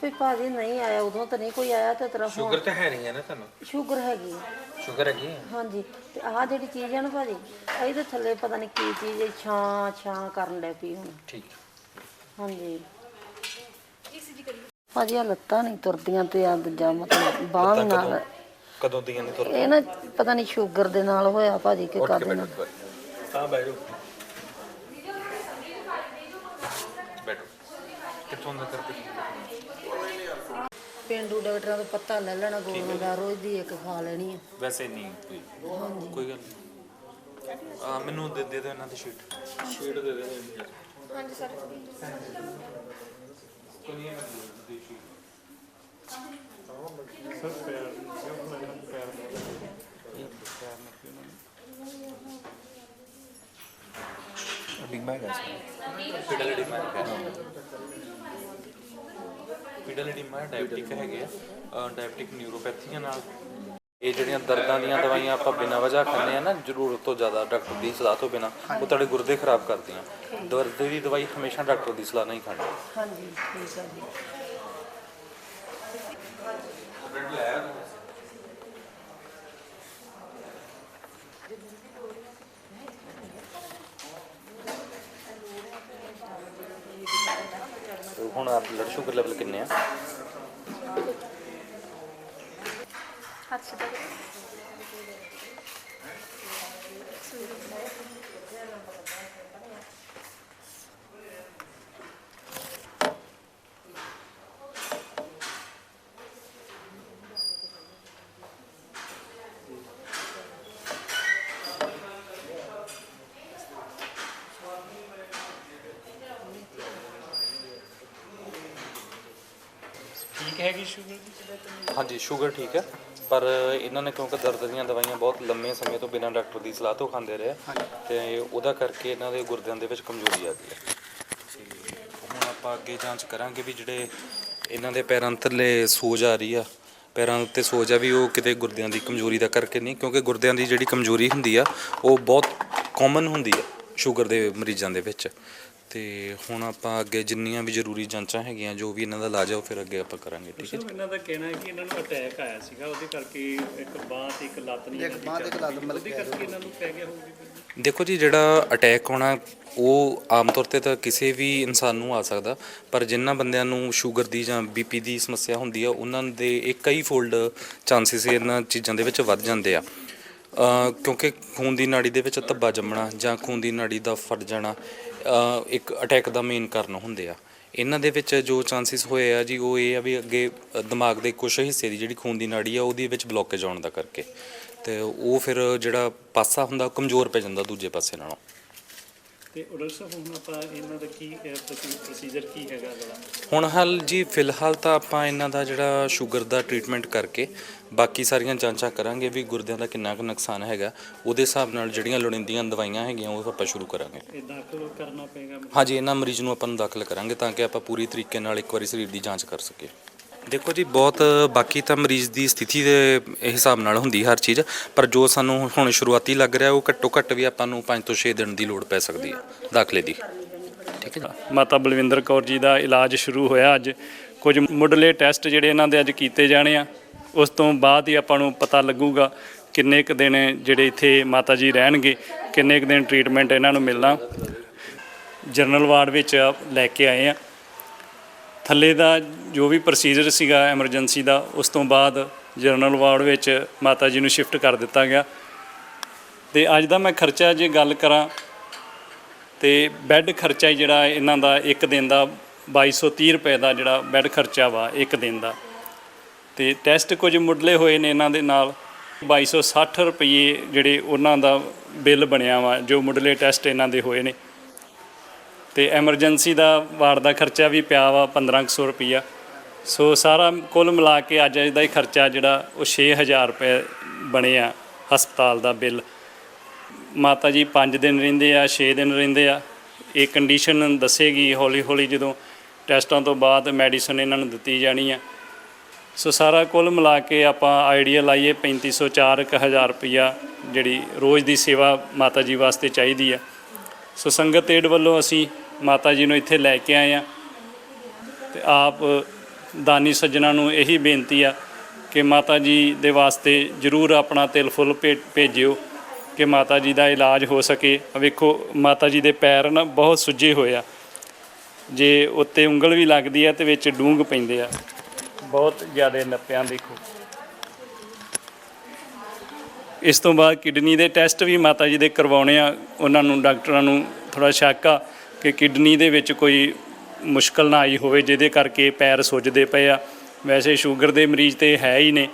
ਕੋਈ ਭਾਜੀ ਨਹੀਂ ਆਇਆ ਉਦੋਂ ਤਾਂ ਨਹੀਂ ਕੋਈ ਆਇਆ ਤੇ ਤੇਰਾ ਸ਼ੂਗਰ ਤਾਂ ਹੈ ਨਹੀਂ ਹੈ ਨਾ ਤੁਹਾਨੂੰ? ਸ਼ੂਗਰ ਹੈਗੀ। ਸ਼ੂਗਰ ਹੈਗੀ ਹੈ? ਹਾਂਜੀ ਤੇ ਆਹ ਜਿਹੜੀ ਚੀਜ਼ ਆ ਨਾ ਭਾਜੀ ਇਹਦੇ ਥੱਲੇ ਪਤਾ ਨਹੀਂ ਕੀ ਚੀਜ਼ ਹੈ ਛਾਂ ਛਾਂ ਕਰਨ ਲੱਗ ਪਈ ਹੁਣ। ਠੀਕ ਹਾਂਜੀ। ਭਾਜੀ ਆ ਲੱਤਾਂ ਨਹੀਂ ਤੁਰਦੀਆਂ ਤੇ ਆ ਦੂਜਾ ਮਤਲਬ ਬਾਂਹ ਵੀ ਨਾਲ ਕਦੋਂ ਦੀਆਂ ਨੇ ਇਹ ਨਾ ਪਤਾ ਨਹੀਂ ਸ਼ੂਗਰ ਦੇ ਨਾਲ ਹੋਇਆ ਭਾਜੀ ਕਿ ਕਾਦੇ ਨਾਲ। ਹਾਂ ਬੈਠੋ ਬੈਠੋ। ਕਿੱਥੋਂ ਦਾ ਕਰਕੇ ਪਿੰਡੂ ਡਾਕਟਰਾਂ ਤੋਂ ਪੱਤਾ ਲੈ ਲੈਣਾ ਗੋਲੀਆਂ ਦਾ ਰੋਜ਼ ਦੀ ਇੱਕ ਖਾ ਲੈਣੀ ਆ। ਵੈਸੇ ਨਹੀਂ ਕੋਈ। ਕੋਈ ਗੱਲ ਨਹੀਂ। ਆ ਮੈਨੂੰ ਦੇ ਦੇ ਦਿਓ ਇਹਨਾਂ ਦੀ ਸ਼ੀਟ। ਸ਼ੀਟ ਦੇ ਦੇ ਹਾਂਜੀ ਸਰ। ਫਿਡਲਿਟੀ ਮੈਂ ਫਿਡਲਿਟੀ ਮੈਂ ਡਾਇਬਟਿਕ ਹੈਗੇ ਆ ਡਾਇਬਟਿਕ ਨਿਊਰੋਪੈਥੀਆਂ ਨਾਲ ਇਹ ਜਿਹੜੀਆਂ ਦਰਦਾਂ ਦੀਆਂ ਦਵਾਈਆਂ ਆਪਾਂ ਬਿਨਾਂ ਵਜ੍ਹਾ ਖਾਂਦੇ ਆ ਨਾ ਜ਼ਰੂਰਤ ਤੋਂ ਜ਼ਿਆਦਾ ਡਾਕਟਰ ਦੀ ਸਲਾਹ ਤੋਂ ਬਿਨਾਂ ਉਹ ਤੁਹਾਡੇ ਗੁਰਦੇ ਖਰਾਬ ਕਰਦੀਆਂ। ਦਰਦ ਦੀ ਦਵਾਈ ਹਮੇਸ਼ਾ ਡਾਕਟਰ ਦੀ ਸਲਾਹ ਨਾਲ ਹੀ ਖਾਣੀ ਹਾਂਜੀ ਠੀਕ ਆ ਜੀ। ਤੇ ਹੁਣ ਆਪ ਬਲੱਡ ਸ਼ੂਗਰ ਲੈਵਲ ਕਿੰਨੇ ਆ? ਠੀਕ ਹੈਗੀ ਸ਼ੂਗਰ ਹਾਂਜੀ ਸ਼ੂਗਰ ਠੀਕ ਹੈ ਪਰ ਇਹਨਾਂ ਨੇ ਕਿਉਂਕਿ ਦਰਦ ਦੀਆਂ ਦਵਾਈਆਂ ਬਹੁਤ ਲੰਮੇ ਸਮੇਂ ਤੋਂ ਬਿਨਾਂ ਡਾਕਟਰ ਦੀ ਸਲਾਹ ਤੋਂ ਖਾਂਦੇ ਰਹੇ ਤੇ ਉਹਦਾ ਕਰਕੇ ਇਹਨਾਂ ਦੇ ਗੁਰਦਿਆਂ ਦੇ ਵਿੱਚ ਕਮਜ਼ੋਰੀ ਆ ਗਈ ਹੈ। ਹੁਣ ਆਪਾਂ ਅੱਗੇ ਜਾਂਚ ਕਰਾਂਗੇ ਵੀ ਜਿਹੜੇ ਇਹਨਾਂ ਦੇ ਪੈਰਾਂ ਥੱਲੇ ਸੋਜ ਆ ਰਹੀ ਆ ਪੈਰਾਂ ਉੱਤੇ ਸੋਜ ਆ ਵੀ ਉਹ ਕਿਤੇ ਗੁਰਦਿਆਂ ਦੀ ਕਮਜ਼ੋਰੀ ਦਾ ਕਰਕੇ ਨਹੀਂ ਕਿਉਂਕਿ ਗੁਰਦਿਆਂ ਦੀ ਜਿਹੜੀ ਕਮਜ਼ੋਰੀ ਹੁੰਦੀ ਆ ਉਹ ਬਹੁਤ ਕਾਮਨ ਹੁੰਦੀ ਆ ਸ਼ੂਗਰ ਦੇ ਮਰੀਜ਼ਾਂ ਦੇ ਵਿੱਚ। ਤੇ ਹੁਣ ਆਪਾਂ ਅੱਗੇ ਜਿੰਨੀਆਂ ਵੀ ਜ਼ਰੂਰੀ ਜਾਂਚਾਂ ਹੈਗੀਆਂ ਜੋ ਵੀ ਇਹਨਾਂ ਦਾ ਇਲਾਜ ਆ ਉਹ ਫਿਰ ਅੱਗੇ ਆਪਾਂ ਕਰਾਂਗੇ ਠੀਕ ਹੈ ਸੋ ਇਹਨਾਂ ਦਾ ਕਹਿਣਾ ਹੈ ਕਿ ਇਹਨਾਂ ਨੂੰ ਅਟੈਕ ਆਇਆ ਸੀਗਾ ਉਹਦੇ ਕਰਕੇ ਇੱਕ ਬਾਹ ਤੇ ਇੱਕ ਲੱਤ ਨਹੀਂ ਇੱਕ ਬਾਂਹ ਤੇ ਇੱਕ ਲੱਤ ਮਤਲਬ ਉਹਦੇ ਕਰਕੇ ਇਹਨਾਂ ਨੂੰ ਪੈ ਗਿਆ ਹੋਊਗੀ ਦੇਖੋ ਜੀ ਜਿਹੜਾ ਅਟੈਕ ਹੋਣਾ ਉਹ ਆਮ ਤੌਰ ਤੇ ਤਾਂ ਕਿਸੇ ਵੀ ਇਨਸਾਨ ਨੂੰ ਆ ਸਕਦਾ ਪਰ ਜਿਨ੍ਹਾਂ ਬੰਦਿਆਂ ਨੂੰ ਸ਼ੂਗਰ ਦੀ ਜਾਂ ਬੀਪੀ ਦੀ ਸਮੱਸਿਆ ਹੁੰਦੀ ਆ ਉਹਨਾਂ ਦੇ ਇੱਕ ਕਈ ਫੋਲਡ ਚਾਂਸਸ ਇਹਨਾਂ ਚੀਜ਼ਾਂ ਦੇ ਵਿੱਚ ਵੱਧ ਜਾਂਦੇ ਆ। ਅ, ਕਿਉਂਕਿ ਖੂਨ ਦੀ ਨਾੜੀ ਦੇ ਵਿੱਚ ਧੱਬਾ ਜੰਮਣਾ ਜਾਂ ਖੂਨ ਦੀ ਨਾੜੀ ਦਾ ਫਟ ਜਾਣਾ ਇੱਕ ਅਟੈਕ ਦਾ ਮੇਨ ਕਾਰਨ ਹੁੰਦੇ ਆ। ਇਹਨਾਂ ਦੇ ਵਿੱਚ ਜੋ ਚਾਂਸਸ ਹੋਏ ਆ ਜੀ, ਉਹ ਇਹ ਆ ਵੀ ਅੱਗੇ ਦਿਮਾਗ ਦੇ ਕੁਝ ਹਿੱਸੇ ਦੀ ਜਿਹੜੀ ਖੂਨ ਦੀ ਨਾੜੀ ਆ, ਉਹਦੇ ਵਿੱਚ ਬਲੋਕੇਜ ਆਉਣ ਦਾ ਕਰਕੇ। ਤੇ ਉਹ ਫਿਰ ਜਿਹੜਾ ਪਾਸਾ ਹੁੰਦਾ, ਉਹ ਕਮਜ਼ੋਰ ਪੈ ਜਾਂਦਾ ਦੂਜੇ ਪਾਸੇ ਨਾਲੋਂ। ਤੇ ਡਾਕਟਰ ਸਾਹਿਬ ਹੁਣ ਆਪਾਂ ਇਹਨਾਂ ਦਾ ਕੀ ਪ੍ਰੋਸੀਜਰ ਕੀ ਹੈਗਾ ਅਗਲਾ? ਹੁਣ ਹਾਲ ਜੀ ਫਿਲਹਾਲ ਤਾਂ ਆਪਾਂ ਇਹਨਾਂ ਦਾ ਜਿਹੜਾ ਸ਼ੂਗਰ ਦਾ ਟ੍ਰੀਟਮੈਂਟ ਕਰਕੇ ਬਾਕੀ ਸਾਰੀਆਂ ਜਾਂਚਾਂ ਕਰਾਂਗੇ ਵੀ ਗੁਰਦਿਆਂ ਦਾ ਕਿੰਨਾ ਕੁ ਨੁਕਸਾਨ ਹੈਗਾ। ਉਹਦੇ ਹਿਸਾਬ ਨਾਲ ਜਿਹੜੀਆਂ ਲੋੜੀਂਦੀਆਂ ਦਵਾਈਆਂ ਹੈਗੀਆਂ ਉਹ ਆਪਾਂ ਸ਼ੁਰੂ ਕਰਾਂਗੇ। ਇਹ ਦਾਖਲ ਕਰਨਾ ਪਏਗਾ। ਹਾਂਜੀ ਇਹਨਾਂ ਮਰੀਜ਼ ਨੂੰ ਆਪਾਂ ਨੂੰ ਦਾਖਲ ਕਰਾਂਗੇ ਤਾਂ ਕਿ ਆਪਾਂ ਪੂਰੀ ਤਰੀਕੇ ਨਾਲ ਇੱਕ ਵਾਰੀ ਸਰੀਰ ਦੀ ਜਾਂਚ ਕਰ ਸਕੀਏ। ਦੇਖੋ ਜੀ, ਬਹੁਤ ਬਾਕੀ ਤਾਂ ਮਰੀਜ਼ ਦੀ ਸਥਿਤੀ ਦੇ ਹਿਸਾਬ ਨਾਲ ਹੁੰਦੀ ਹਰ ਚੀਜ਼, ਪਰ ਜੋ ਸਾਨੂੰ ਹੁਣ ਸ਼ੁਰੂਆਤੀ ਲੱਗ ਰਿਹਾ, ਉਹ ਘੱਟੋ ਘੱਟ ਵੀ ਆਪਾਂ ਨੂੰ 5 ਤੋਂ 6 ਦਿਨ ਦੀ ਲੋੜ ਪੈ ਸਕਦੀ ਹੈ, ਦਾਖਲੇ ਦੀ। ਠੀਕ ਹੈ ਜੀ। ਮਾਤਾ ਬਲਵਿੰਦਰ ਕੌਰ ਜੀ ਦਾ ਇਲਾਜ ਸ਼ੁਰੂ ਹੋਇਆ ਅੱਜ। ਕੁਝ ਮੁੱਢਲੇ ਟੈਸਟ ਜਿਹੜੇ ਇਹਨਾਂ ਦੇ ਅੱਜ ਕੀਤੇ ਜਾਣੇ ਆ, ਉਸ ਤੋਂ ਬਾਅਦ ਹੀ ਆਪਾਂ ਨੂੰ ਪਤਾ ਲੱਗੂਗਾ ਕਿੰਨੇ ਕੁ ਦਿਨ ਜਿਹੜੇ ਇੱਥੇ ਮਾਤਾ ਜੀ ਰਹਿਣਗੇ, ਕਿੰਨੇ ਕੁ ਦਿਨ ਟ੍ਰੀਟਮੈਂਟ ਇਹਨਾਂ ਨੂੰ ਮਿਲਣਾ। ਜਨਰਲ ਵਾਰਡ ਵਿੱਚ ਲੈ ਕੇ ਆਏ ਆ। ਥੱਲੇ ਦਾ ਜੋ ਵੀ ਪ੍ਰੋਸੀਜਰ ਸੀਗਾ ਐਮਰਜੈਂਸੀ ਦਾ, ਉਸ ਤੋਂ ਬਾਅਦ ਜਨਰਲ ਵਾਰਡ ਵਿੱਚ ਮਾਤਾ ਜੀ ਨੂੰ ਸ਼ਿਫਟ ਕਰ ਦਿੱਤਾ ਗਿਆ। ਤੇ ਅੱਜ ਦਾ ਮੈਂ ਖਰਚਾ ਜੇ ਗੱਲ ਕਰਾਂ, ਤੇ ਬੈੱਡ ਖਰਚਾ ਜਿਹੜਾ ਇਹਨਾਂ ਦਾ ਇੱਕ ਦਿਨ ਦਾ 2230 ਰੁਪਏ ਦਾ ਜਿਹੜਾ ਬੈੱਡ ਖਰਚਾ ਵਾ, ਇੱਕ ਦਿਨ ਦਾ। ਤੇ ਟੈਸਟ ਕੁਝ ਮੁੱਢਲੇ ਹੋਏ ਨੇ ਇਹਨਾਂ ਦੇ ਨਾਲ। 2260 ਰੁਪਏ ਜਿਹੜੇ ਉਹਨਾਂ ਦਾ ਬਿੱਲ ਬਣਿਆ ਵਾ, ਜੋ ਮੁੱਢਲੇ ਟੈਸਟ ਇਹਨਾਂ ਦੇ ਹੋਏ ਨੇ। ਤੇ ਐਮਰਜੈਂਸੀ ਦਾ ਵਾਰਡ ਦਾ ਖਰਚਾ ਵੀ ਪਿਆ ਵਾ 1500 ਰੁਪਈਆ। ਸੋ ਸਾਰਾ ਕੁੱਲ ਮਿਲਾ ਕੇ ਅੱਜ ਦਾ ਹੀ ਖਰਚਾ ਜਿਹੜਾ ਉਹ 6000 ਰੁਪਏ ਬਣਿਆ ਹਸਪਤਾਲ ਦਾ ਬਿੱਲ। ਮਾਤਾ ਜੀ 5 ਦਿਨ ਰਹਿੰਦੇ ਆ 6 ਦਿਨ ਰਹਿੰਦੇ ਆ। ਇਹ ਕੰਡੀਸ਼ਨ ਦੱਸੇਗੀ ਹੌਲੀ ਹੌਲੀ ਜਦੋਂ ਟੈਸਟਾਂ ਤੋਂ ਬਾਅਦ ਮੈਡੀਸਨ ਇਹਨਾਂ ਨੂੰ ਦਿੱਤੀ ਜਾਣੀ ਆ। ਸੋ ਸਾਰਾ ਕੁੱਲ ਮਿਲਾ ਕੇ ਆਪਾਂ ਆਈਡੀਆ ਲਾਈਏ 3500 4000 ਰੁਪਈਆ ਜਿਹੜੀ ਰੋਜ਼ ਦੀ ਸੇਵਾ ਮਾਤਾ ਜੀ ਵਾਸਤੇ ਚਾਹੀਦੀ ਆ। ਸੋ ਸੰਗਤ ਏਡ ਵੱਲੋਂ ਅਸੀਂ ਮਾਤਾ ਜੀ ਨੂੰ ਇੱਥੇ ਲੈ ਕੇ ਆਏ ਆ। ਤੇ ਆਪ ਦਾਨੀ ਸੱਜਣਾ ਨੂੰ ਇਹੀ ਬੇਨਤੀ ਆ ਕਿ ਮਾਤਾ ਜੀ ਦੇ ਵਾਸਤੇ ਜਰੂਰ ਆਪਣਾ ਤਿਲ ਫੁੱਲ ਭੇ- ਭੇਜਿਓ, ਕਿ ਮਾਤਾ ਜੀ ਦਾ ਇਲਾਜ ਹੋ ਸਕੇ। ਵੇਖੋ, ਮਾਤਾ ਜੀ ਦੇ ਪੈਰ ਨਾ ਬਹੁਤ ਸੁੱਜੇ ਹੋਏ ਆ। ਜੇ ਉੱਤੇ ਉਂਗਲ ਵੀ ਲੱਗਦੀ ਆ ਤੇ ਵਿੱਚ ਡੂੰਘ ਪੈਂਦੇ ਆ। ਬਹੁਤ ਜ਼ਿਆਦਾ ਨੱਪਿਆਂ ਦੇਖੋ ਇਸ ਤੋਂ ਬਾਅਦ ਕਿਡਨੀ ਦੇ ਟੈਸਟ ਵੀ ਮਾਤਾ ਜੀ ਦੇ ਕਰਵਾਉਣੇ ਆ। ਉਹਨਾਂ ਨੂੰ, ਡਾਕਟਰਾਂ ਨੂੰ ਥੋੜਾ ਸ਼ੱਕ ਆ ਕਿ ਕਿਡਨੀ ਦੇ ਵਿੱਚ ਕੋਈ ਮੁਸ਼ਕਲ ਨਾ ਆਈ ਹੋਵੇ, ਜਿਹਦੇ ਕਰਕੇ ਪੈਰ ਸੁੱਜਦੇ ਪਏ ਆ। ਵੈਸੇ ਸ਼ੂਗਰ ਦੇ ਮਰੀਜ਼ ਤੇ ਹੈ ਹੀ ਨੇ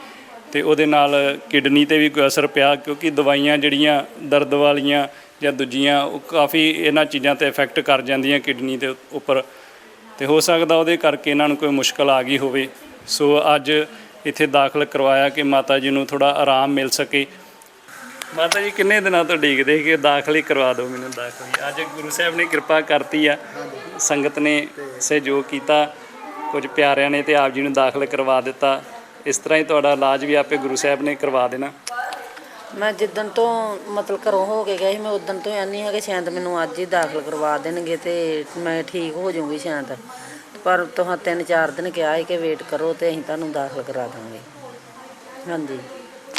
ਤੇ ਉਹਦੇ ਨਾਲ ਕਿਡਨੀ ਤੇ ਵੀ ਕੋਈ ਅਸਰ ਪਿਆ, ਕਿਉਂਕਿ ਦਵਾਈਆਂ ਜਿਹੜੀਆਂ ਦਰਦ ਵਾਲੀਆਂ ਜਾਂ ਦੂਜੀਆਂ, ਉਹ ਕਾਫੀ ਇਹਨਾਂ ਚੀਜ਼ਾਂ ਤੇ ਇਫੈਕਟ ਕਰ ਜਾਂਦੀਆਂ ਕਿਡਨੀ ਦੇ ਉੱਪਰ। ਤੇ ਹੋ ਸਕਦਾ ਉਹਦੇ ਕਰਕੇ ਇਹਨਾਂ ਨੂੰ ਕੋਈ ਮੁਸ਼ਕਲ ਆ ਗਈ ਹੋਵੇ। ਸੋ ਅੱਜ ਇੱਥੇ ਦਾਖਲ ਕਰਵਾਇਆ ਕਿ ਮਾਤਾ ਜੀ ਨੂੰ ਥੋੜਾ ਆਰਾਮ ਮਿਲ ਸਕੇ। ਮਾਤਾ ਜੀ, ਕਿੰਨੇ ਦਿਨਾਂ ਤੋਂ ਉਡੀਕਦੇ ਕਿ ਦਾਖਲ ਹੀ ਕਰਵਾ ਦਿਓ ਮੈਨੂੰ ਦਾਖਲ? ਅੱਜ ਗੁਰੂ ਸਾਹਿਬ ਨੇ ਕਿਰਪਾ ਕਰਤੀ ਆ। ਸੰਗਤ ਨੇ ਸਹਿਯੋਗ ਕੀਤਾ। ਕੁਝ ਪਿਆਰਿਆਂ ਨੇ ਤੇ ਆਪ ਜੀ ਨੂੰ ਦਾਖਲ ਕਰਵਾ ਦਿੱਤਾ। ਇਸ ਤਰ੍ਹਾਂ ਹੀ ਤੁਹਾਡਾ ਇਲਾਜ ਵੀ ਆਪੇ ਗੁਰੂ ਸਾਹਿਬ ਨੇ ਕਰਵਾ ਦੇਣਾ। ਮੈਂ ਜਿੱਦਣ ਤੋਂ ਮਤਲਬ ਘਰੋਂ ਹੋ ਕੇ ਗਈ ਸੀ, ਮੈਂ ਉਦੋਂ ਤੋਂ ਆਨੀ ਹਾਂ ਕਿ ਸ਼ਾਇਦ ਮੈਨੂੰ ਅੱਜ ਹੀ ਦਾਖਲ ਕਰਵਾ ਦੇਣਗੇ ਤੇ ਮੈਂ ਠੀਕ ਹੋ ਜਾਊਂਗੀ ਸ਼ਾਇਦ ਪਰ ਤੁਹਾਂ ਤਿੰਨ ਚਾਰ ਦਿਨ ਕਿਹਾ ਹੈ ਕਿ ਵੇਟ ਕਰੋ ਤੇ ਅਸੀਂ ਤੁਹਾਨੂੰ ਦਾਖਲ ਕਰਾ ਦਾਂਗੇ। ਹਾਂਜੀ।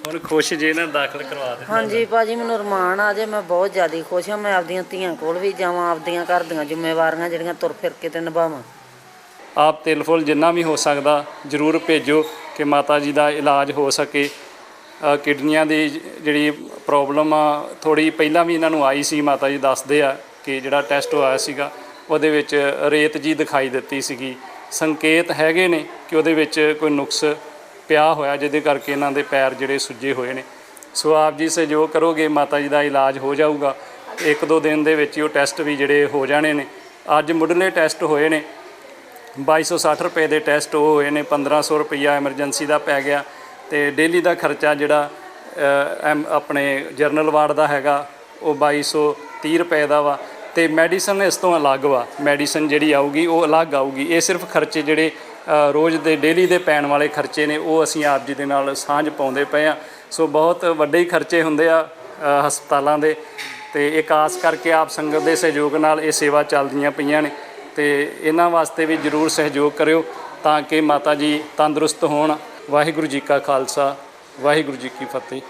ਹੁਣ ਖੁਸ਼ ਜੇ ਨਾ ਦਾਖਲ ਕਰਵਾ ਦਿੱਤਾ ਹਾਂਜੀ ਭਾਜੀ ਮੈਨੂੰ ਰਮਾਨ ਆ ਜੇ ਮੈਂ ਬਹੁਤ ਜ਼ਿਆਦਾ ਖੁਸ਼ ਹਾਂ। ਮੈਂ ਆਪਦੀਆਂ ਧੀਆਂ ਕੋਲ ਵੀ ਜਾਵਾਂ ਆਪਦੀਆਂ ਘਰ ਦੀਆਂ ਜ਼ਿੰਮੇਵਾਰੀਆਂ ਜਿਹੜੀਆਂ ਤੁਰ ਫਿਰ ਕੇ ਤੇ ਨਿਭਾਵਾਂ। ਆਪ ਤਿਲ ਫੁੱਲ ਜਿੰਨਾ ਵੀ ਹੋ ਸਕਦਾ ਜਰੂਰ ਭੇਜੋ ਕਿ ਮਾਤਾ ਜੀ ਦਾ ਇਲਾਜ ਹੋ ਸਕੇ। ਕਿਡਨੀਆਂ ਦੀ ਜਿਹੜੀ ਪ੍ਰੋਬਲਮ ਆ ਥੋੜੀ ਪਹਿਲਾਂ ਵੀ ਇਹਨਾਂ ਨੂੰ ਆਈ ਸੀ ਮਾਤਾ ਜੀ ਦੱਸਦੇ ਆ ਕਿ ਜਿਹੜਾ ਟੈਸਟ ਹੋਇਆ ਸੀਗਾ ਉਹਦੇ ਵਿੱਚ ਰੇਤ ਜੀ ਦਿਖਾਈ ਦਿੱਤੀ ਸੀਗੀ। ਸੰਕੇਤ ਹੈਗੇ ਨੇ ਕਿ ਉਹਦੇ ਵਿੱਚ ਕੋਈ ਨੁਕਸ ਪਿਆ ਹੋਇਆ ਜਿਹਦੇ ਕਰਕੇ ਇਹਨਾਂ ਦੇ ਪੈਰ ਜਿਹੜੇ ਸੁੱਜੇ ਹੋਏ ਨੇ। ਸੋ ਆਪ ਜੀ ਸਹਿਯੋਗ ਕਰੋਗੇ, ਮਾਤਾ ਜੀ ਦਾ ਇਲਾਜ ਹੋ ਜਾਊਗਾ। ਇੱਕ ਦੋ ਦਿਨ ਦੇ ਵਿੱਚ ਹੀ ਉਹ ਟੈਸਟ ਵੀ ਜਿਹੜੇ ਹੋ ਜਾਣੇ ਨੇ। ਅੱਜ ਮੁੱਢਲੇ ਟੈਸਟ ਹੋਏ ਨੇ। 2260 ਰੁਪਏ ਦੇ ਟੈਸਟ ਉਹ ਹੋਏ ਨੇ 1500 ਰੁਪਈਆ ਐਮਰਜੈਂਸੀ ਦਾ ਪੈ ਗਿਆ ਤੇ ਡੇਲੀ ਦਾ ਖਰਚਾ ਜਿਹੜਾ ਐਮ, ਆਪਣੇ ਜਰਨਲ ਵਾਰਡ ਦਾ ਹੈਗਾ, ਉਹ 2230 ਰੁਪਏ ਦਾ ਵਾ। ਤੇ ਮੈਡੀਸਨ ਇਸ ਤੋਂ ਅਲੱਗ ਵਾ। ਮੈਡੀਸਨ ਜਿਹੜੀ ਆਊਗੀ, ਉਹ ਅਲੱਗ ਆਊਗੀ। ਇਹ ਸਿਰਫ ਖਰਚੇ ਜਿਹੜੇ ਰੋਜ਼ ਦੇ ਡੇਲੀ ਦੇ ਪੈਣ ਵਾਲੇ ਖਰਚੇ ਨੇ, ਉਹ ਅਸੀਂ ਆਪ ਜੀ ਦੇ ਨਾਲ ਸਾਂਝ ਪਾਉਂਦੇ ਪਏ ਆ ਸੋ ਬਹੁਤ ਵੱਡੇ ਹੀ ਖਰਚੇ ਹੁੰਦੇ ਆ ਹਸਪਤਾਲਾਂ ਦੇ। ਤੇ ਇੱਕ ਆਸ ਕਰਕੇ ਆਪ ਸੰਗਤ ਦੇ ਸਹਿਯੋਗ ਨਾਲ ਇਹ ਸੇਵਾ ਚੱਲਦੀਆਂ ਪਈਆਂ ਨੇ। ਤੇ ਇਹਨਾਂ ਵਾਸਤੇ ਵੀ ਜਰੂਰ ਸਹਿਯੋਗ ਕਰਿਓ ਤਾਂ ਕਿ ਮਾਤਾ ਜੀ ਤੰਦਰੁਸਤ ਹੋਣ। ਵਾਹਿਗੁਰੂ ਜੀ ਕਾ ਖਾਲਸਾ, ਵਾਹਿਗੁਰੂ ਜੀ ਕੀ ਫਤਿਹ।